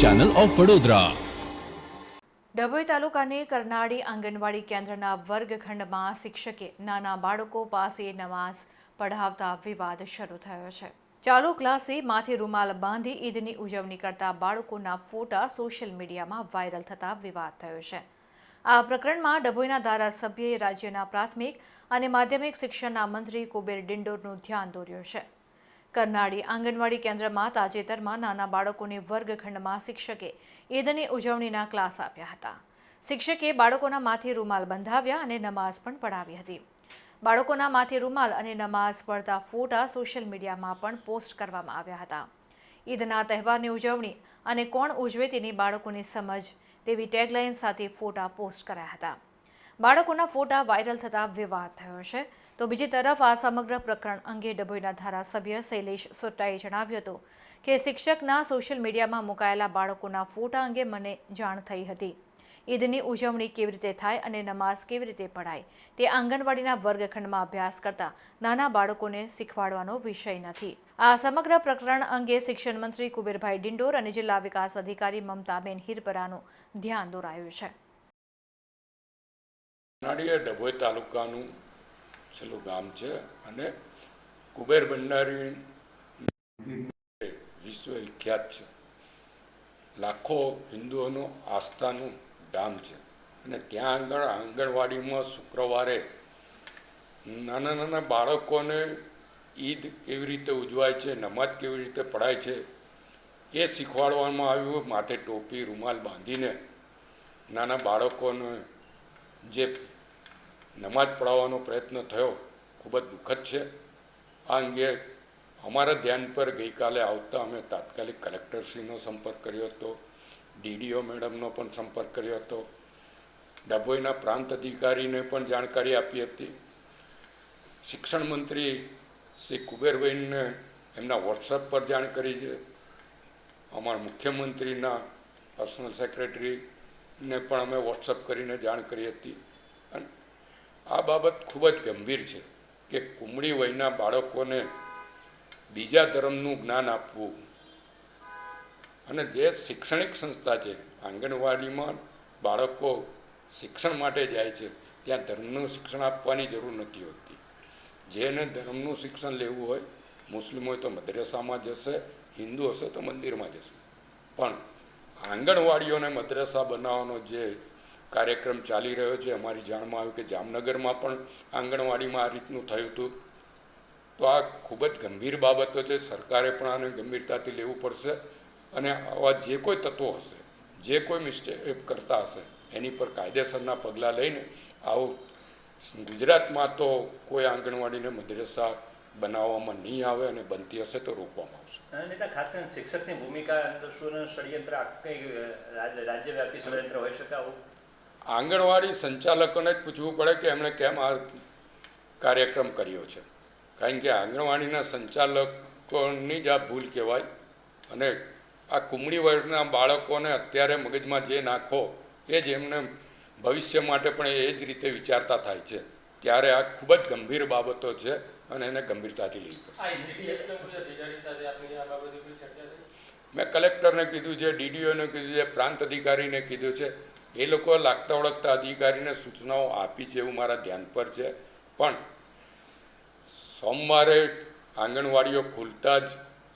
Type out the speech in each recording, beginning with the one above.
Channel of Vadodara Dabhoi તાલુકાની કરનાળી આંગણવાડી કેન્દ્રના વર્ગખંડમાં શિક્ષકે નાના બાળકો પાસે નમાઝ પઢાવતા વિવાદ શરૂ થયો છે. ચાલુ ક્લાસે માથે રૂમાલ બાંધી ઈદની ઉજવણી કરતા બાળકોના ફોટા સોશિયલ મીડિયામાં વાયરલ થતા વિવાદ થયો છે. આ પ્રકરણમાં ડભોઈના ધારાસભ્યએ રાજ્યના પ્રાથમિક અને માધ્યમિક શિક્ષણના મંત્રી કુબેર ડિંડોરનું ધ્યાન દોર્યું છે. કરનાળી આંગણવાડી કેન્દ્રમાં તાજેતરમાં નાના બાળકોને વર્ગખંડમાં શિક્ષકે ઈદની ઉજવણીના ક્લાસ આપ્યા હતા. શિક્ષકે બાળકોના માથે રૂમાલ બંધાવ્યા અને નમાઝ પણ પઢાવી હતી. બાળકોના માથે રૂમાલ અને નમાઝ પઢતા ફોટા સોશિયલ મીડિયામાં પણ પોસ્ટ કરવામાં આવ્યા હતા. ઈદના તહેવારની ઉજવણી અને કોણ ઉજવે તેની બાળકોની સમજ તેવી ટેગલાઇન સાથે ફોટા પોસ્ટ કરાયા હતા. બાળકોના ફોટા વાયરલ થતા વિવાદ થયો છે. તો બીજી તરફ આ સમગ્ર પ્રકરણ અંગે ડભોઈના ધારાસભ્ય શૈલેષ સોટ્ટાએ જણાવ્યું હતું કે શિક્ષકના સોશિયલ મીડિયામાં મુકાયેલા બાળકોના ફોટા અંગે મને જાણ થઈ હતી. ઈદની ઉજવણી કેવી રીતે થાય અને નમાઝ કેવી રીતે પઢાય તે આંગણવાડીના વર્ગખંડમાં અભ્યાસ કરતા નાના બાળકોને શીખવાડવાનો વિષય નથી. આ સમગ્ર પ્રકરણ અંગે શિક્ષણ મંત્રી કુબેરભાઈ ડિંડોર અને જિલ્લા વિકાસ અધિકારી મમતાબેન હિરપરાનું ધ્યાન દોરાયું છે. નાડીએ ડભોઈ તાલુકાનું છેલ્લું ગામ છે અને કુબેર ભંડારી વિશ્વ વિખ્યાત છે. લાખો હિન્દુઓનું આસ્થાનું ધામ છે. અને ત્યાં આગળ આંગણવાડીમાં શુક્રવારે નાના નાના બાળકોને ઈદ કેવી રીતે ઉજવાય છે નમાજ કેવી રીતે પઢાય છે, એ શીખવાડવામાં આવ્યું. માથે ટોપી, રૂમાલ બાંધીને નાના બાળકોને જે નમાજ પઢાવવાનો પ્રયત્ન થયો, ખૂબ જ દુઃખદ છે. આ અંગે અમારા ધ્યાન પર ગઈકાલે આવતા અમે તાત્કાલિક કલેક્ટરશ્રીનો સંપર્ક કર્યો હતો, ડીડીઓ મેડમનો પણ સંપર્ક કર્યો હતો. ડભોઈના પ્રાંત અધિકારીને પણ જાણકારી આપી હતી. શિક્ષણ મંત્રી શ્રી કુબેરભાઈને એમના વોટ્સઅપ પર જાણ કરી છે. અમારા મુખ્યમંત્રીના પર્સનલ સેક્રેટરીને પણ અમે વોટ્સઅપ કરીને જાણ કરી હતી. અને આ બાબત ખૂબ જ ગંભીર છે કે કુમળી વયના બાળકોને બીજા ધર્મનું જ્ઞાન આપવું. અને જે શૈક્ષણિક સંસ્થા છે, આંગણવાડીમાં બાળકો શિક્ષણ માટે જાય છે, ત્યાં ધર્મનું શિક્ષણ આપવાની જરૂર નથી હોતી. જેને ધર્મનું શિક્ષણ લેવું હોય, મુસ્લિમ હોય તો મદ્રેસામાં જશે હિન્દુ હશે તો મંદિરમાં જશે. પણ આંગણવાડીઓને મદ્રેસા બનાવવાનો જે કાર્યક્રમ ચાલી રહ્યો છે, અમારી જાણમાં આવ્યું કે જામનગરમાં પણ આંગણવાડીમાં આ રીતનું થયું હતું. તો આ ખૂબ જ ગંભીર બાબતો છે, સરકારે પણ આને ગંભીરતાથી લેવું પડશે અને આવા જે કોઈ તત્વો હશે, જે કોઈ મિસ્ટેક કરતા હશે, એની પર કાયદેસરના પગલાં લઈને આવું ગુજરાતમાં તો કોઈ આંગણવાડીને મદ્રેસા બનાવવામાં નહીં આવે અને બનતી હશે તો રોકવામાં આવશે. નેતા ખાસ કરીને શિક્ષકની ભૂમિકા શું ષડયંત્ર રાજ્યવ્યાપી ષડયંત્ર હોઈ શકે આવું? આંગણવાડી સંચાલકોને જ પૂછવું પડે કે એમણે કેમ આ કાર્યક્રમ કર્યો છે. કારણ કે આંગણવાડીના સંચાલકોની જ આ ભૂલ કહેવાય અને આ કુમળી વર્ગના બાળકોને અત્યારે મગજમાં જે નાખો એ જ એમને ભવિષ્ય માટે પણ એ જ રીતે વિચારતા થાય છે. ત્યારે આ ખૂબ જ ગંભીર બાબતો છે. અને એને ગંભીરતાથી લેવી પડશે થઈ? મેં કલેક્ટરને કીધું છે ડીડીઓને કીધું છે પ્રાંત અધિકારીને કીધું છે એ લોકો લાગતા ઓળખતા અધિકારીને સૂચનાઓ આપી છે એવું મારા ધ્યાન પર છે. પણ સોમવારે આંગણવાડીઓ ખુલતા જ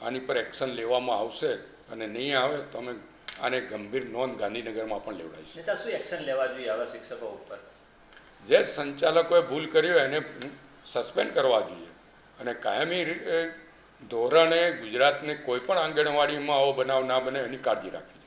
આની પર એક્શન લેવામાં આવશે અને નહીં આવે તો અમે આને ગંભીર નોંધ ગાંધીનગરમાં પણ લેવડાવીશું. શું એક્શન લેવા જોઈએ આવા શિક્ષકો ઉપર? જે સંચાલકોએ ભૂલ કર્યો એને સસ્પેન્ડ કરવા જોઈએ. અને કાયમી ધોરણે ગુજરાતને કોઈપણ આંગણવાડીમાં આવો બનાવ ના બને એની કાળજી રાખવી